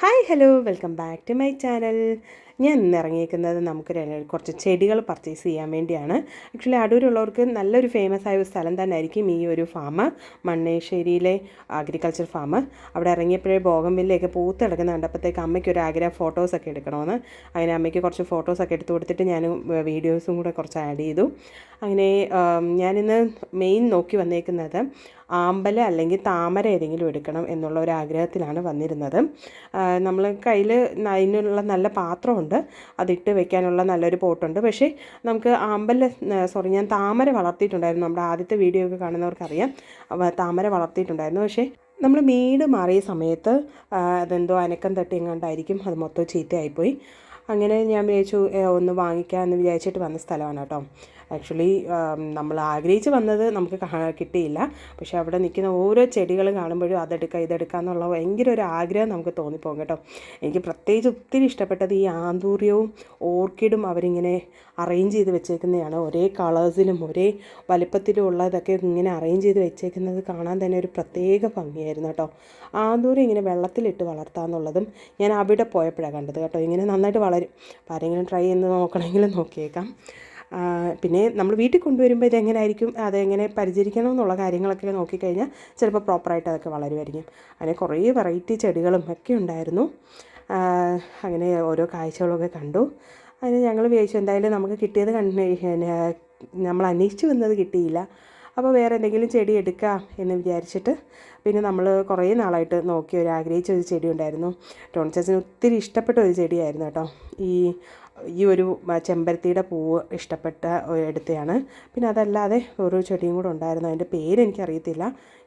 hi hello welcome back to my channel ഞാൻ ഇന്ന് ഇറങ്ങിയിരിക്കുന്നത് നമുക്ക് കുറച്ച് ചെടികൾ പർച്ചേസ് ചെയ്യാൻ വേണ്ടിയാണ്. ആക്ച്വലി അടൂരുള്ളവർക്ക് നല്ലൊരു ഫേമസ് ആയ ഒരു സ്ഥലം തന്നെ ആയിരിക്കും ഈ ഒരു ഫാം മണ്ണേശ്ശേരിയിലെ അഗ്രികൾച്ചർ ഫാം അവിടെ ഇറങ്ങിയപ്പോഴേ ബോഗംബില്ലൊക്കെ പൂത്ത് കിടക്കുന്ന കണ്ടപ്പോഴത്തേക്ക് അമ്മയ്ക്ക് ഒരു ആഗ്രഹം ഫോട്ടോസൊക്കെ എടുക്കണമെന്ന്. അങ്ങനെ അമ്മയ്ക്ക് കുറച്ച് ഫോട്ടോസൊക്കെ എടുത്ത് കൊടുത്തിട്ട് ഞാൻ വീഡിയോസും കൂടെ കുറച്ച് ആഡ് ചെയ്തു. അങ്ങനെ ഞാനിന്ന് മെയിൻ നോക്കി വന്നേക്കുന്നത് ആമ്പല അല്ലെങ്കിൽ താമര ഏതെങ്കിലും എടുക്കണം എന്നുള്ള ഒരു ആഗ്രഹത്തിലാണ് വന്നിരുന്നത്. നമ്മൾ കയ്യിൽ അതിനുള്ള നല്ല പാത്രമുണ്ട് അതിട്ട് വെക്കാനുള്ള നല്ലൊരു പോട്ടുണ്ട്. പക്ഷേ നമുക്ക് ആമ്പല സോറി ഞാൻ താമര വളർത്തിയിട്ടുണ്ടായിരുന്നു. നമ്മുടെ ആദ്യത്തെ വീഡിയോ ഒക്കെ കാണുന്നവർക്കറിയാം. താമര വളർത്തിയിട്ടുണ്ടായിരുന്നു. പക്ഷേ നമ്മൾ മീട് മാറിയ സമയത്ത് അതെന്തോ അനക്കം തട്ടി എങ്ങാണ്ടായിരിക്കും അത് മൊത്തം ചീത്തയായിപ്പോയി. അങ്ങനെ ഞാൻ വിചാരിച്ചു ഒന്ന് വാങ്ങിക്കാം എന്ന് വിചാരിച്ചിട്ട് വന്ന സ്ഥലമാണ് കേട്ടോ. ആക്ച്വലി നമ്മൾ ആഗ്രഹിച്ച് വന്നത് നമുക്ക് കിട്ടിയില്ല. പക്ഷേ അവിടെ നിൽക്കുന്ന ഓരോ ചെടികൾ കാണുമ്പോഴും അതെടുക്കുക ഇതെടുക്കുക എന്നുള്ള ഭയങ്കര ഒരു ആഗ്രഹം നമുക്ക് തോന്നിപ്പോകും കേട്ടോ. എനിക്ക് പ്രത്യേകിച്ച് ഒത്തിരി ഇഷ്ടപ്പെട്ടത് ഈ ആന്തൂര്യവും ഓർക്കിഡും അവരിങ്ങനെ അറേഞ്ച് ചെയ്ത് വെച്ചേക്കുന്നതാണ്. ഒരേ കളേഴ്സിലും ഒരേ വലിപ്പത്തിലും ഉള്ളതൊക്കെ ഇങ്ങനെ അറേഞ്ച് ചെയ്ത് വെച്ചേക്കുന്നത് കാണാൻ തന്നെ ഒരു പ്രത്യേക ഭംഗിയായിരുന്നു കേട്ടോ. ആന്തൂര്യം ഇങ്ങനെ വെള്ളത്തിലിട്ട് വളർത്താന്നുള്ളതും ഞാൻ അവിടെ പോയപ്പോഴാണ് കണ്ടത് കേട്ടോ. ഇങ്ങനെ നന്നായിട്ട് വളരും അപ്പോൾ ആരെങ്കിലും ട്രൈ ചെയ്ത് നോക്കണമെങ്കിൽ നോക്കിയേക്കാം. പിന്നെ നമ്മൾ വീട്ടിൽ കൊണ്ടുവരുമ്പോൾ ഇതെങ്ങനെയായിരിക്കും അതെങ്ങനെ പരിചരിക്കണം എന്നുള്ള കാര്യങ്ങളൊക്കെ നോക്കിക്കഴിഞ്ഞാൽ ചിലപ്പോൾ പ്രോപ്പറായിട്ട് അതൊക്കെ വളരുമായിരിക്കും. അങ്ങനെ കുറേ വെറൈറ്റി ചെടികളും ഒക്കെ ഉണ്ടായിരുന്നു. അങ്ങനെ ഓരോ കാഴ്ചകളൊക്കെ കണ്ടു. അതിന് ഞങ്ങൾ വിചാരിച്ചു എന്തായാലും നമുക്ക് കിട്ടിയത് കണ്ട് നമ്മൾ അന്വേഷിച്ച് വന്നത് കിട്ടിയില്ല. അപ്പോൾ വേറെ എന്തെങ്കിലും ചെടി എടുക്കാം എന്ന് വിചാരിച്ചിട്ട് പിന്നെ നമ്മൾ കുറേ നാളായിട്ട് നോക്കി ഒരു ആഗ്രഹിച്ച ഒരു ചെടി ഉണ്ടായിരുന്നു. ടോൺസസിന് ഒത്തിരി ഇഷ്ടപ്പെട്ട ഒരു ചെടിയായിരുന്നു കേട്ടോ. ഈ ഈ ഒരു ചെമ്പരത്തിയുടെ പൂവ് ഇഷ്ടപ്പെട്ട എടുത്തതാണ് പിന്നെ അതല്ലാതെ ഓരോ ചെടിയും കൂടെ ഉണ്ടായിരുന്നു. അതിന്റെ പേര് എനിക്കറിയത്തില്ല.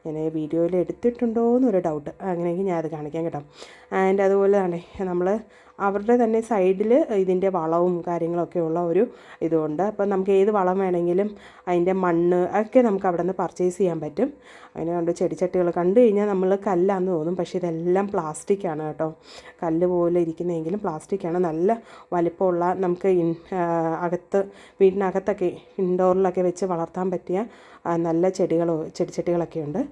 ഞാൻ വീഡിയോയിൽ എടുത്തിട്ടുണ്ടോ എന്നൊരു ഡൗട്ട് അങ്ങനെയെങ്കിൽ ഞാൻ അത് കാണിക്കാം കേട്ടോ. ആൻഡ് അതുപോലെ തന്നെ നമ്മൾ അവരുടെ തന്നെ സൈഡിൽ ഇതിന്റെ വളവും കാര്യങ്ങളൊക്കെ ഉള്ള ഒരു ഇതുണ്ട്. അപ്പോൾ നമുക്ക് ഏത് വളം വേണമെങ്കിലും അതിന്റെ മണ്ണ് ഒക്കെ നമുക്ക് അവിടെ നിന്ന് പർച്ചേസ് ചെയ്യാൻ പറ്റും. അതിനെ കൊണ്ട് ചെടിച്ചട്ടികൾ കണ്ടു കഴിഞ്ഞാൽ നമ്മൾ കല്ലാന്ന് തോന്നും. പക്ഷേ ഇതെല്ലാം പ്ലാസ്റ്റിക്കാണ് കേട്ടോ. കല്ല് പോലെ ഇരിക്കുന്നതെങ്കിലും പ്ലാസ്റ്റിക്കാണ് നല്ല വലിപ്പമുള്ള നമുക്ക് അകത്ത് വീടിനകത്തൊക്കെ ഇൻഡോറിലൊക്കെ വെച്ച് വളർത്താൻ പറ്റിയ നല്ല ചെടികളോ ചെടിച്ചട്ടികളൊക്കെ ഉണ്ട്.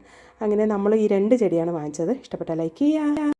അങ്ങനെ നമ്മൾ ഈ രണ്ട് ചെടിയാണ് വാങ്ങിച്ചത്. ഇഷ്ടപ്പെട്ട ലൈക്ക് ചെയ്യുക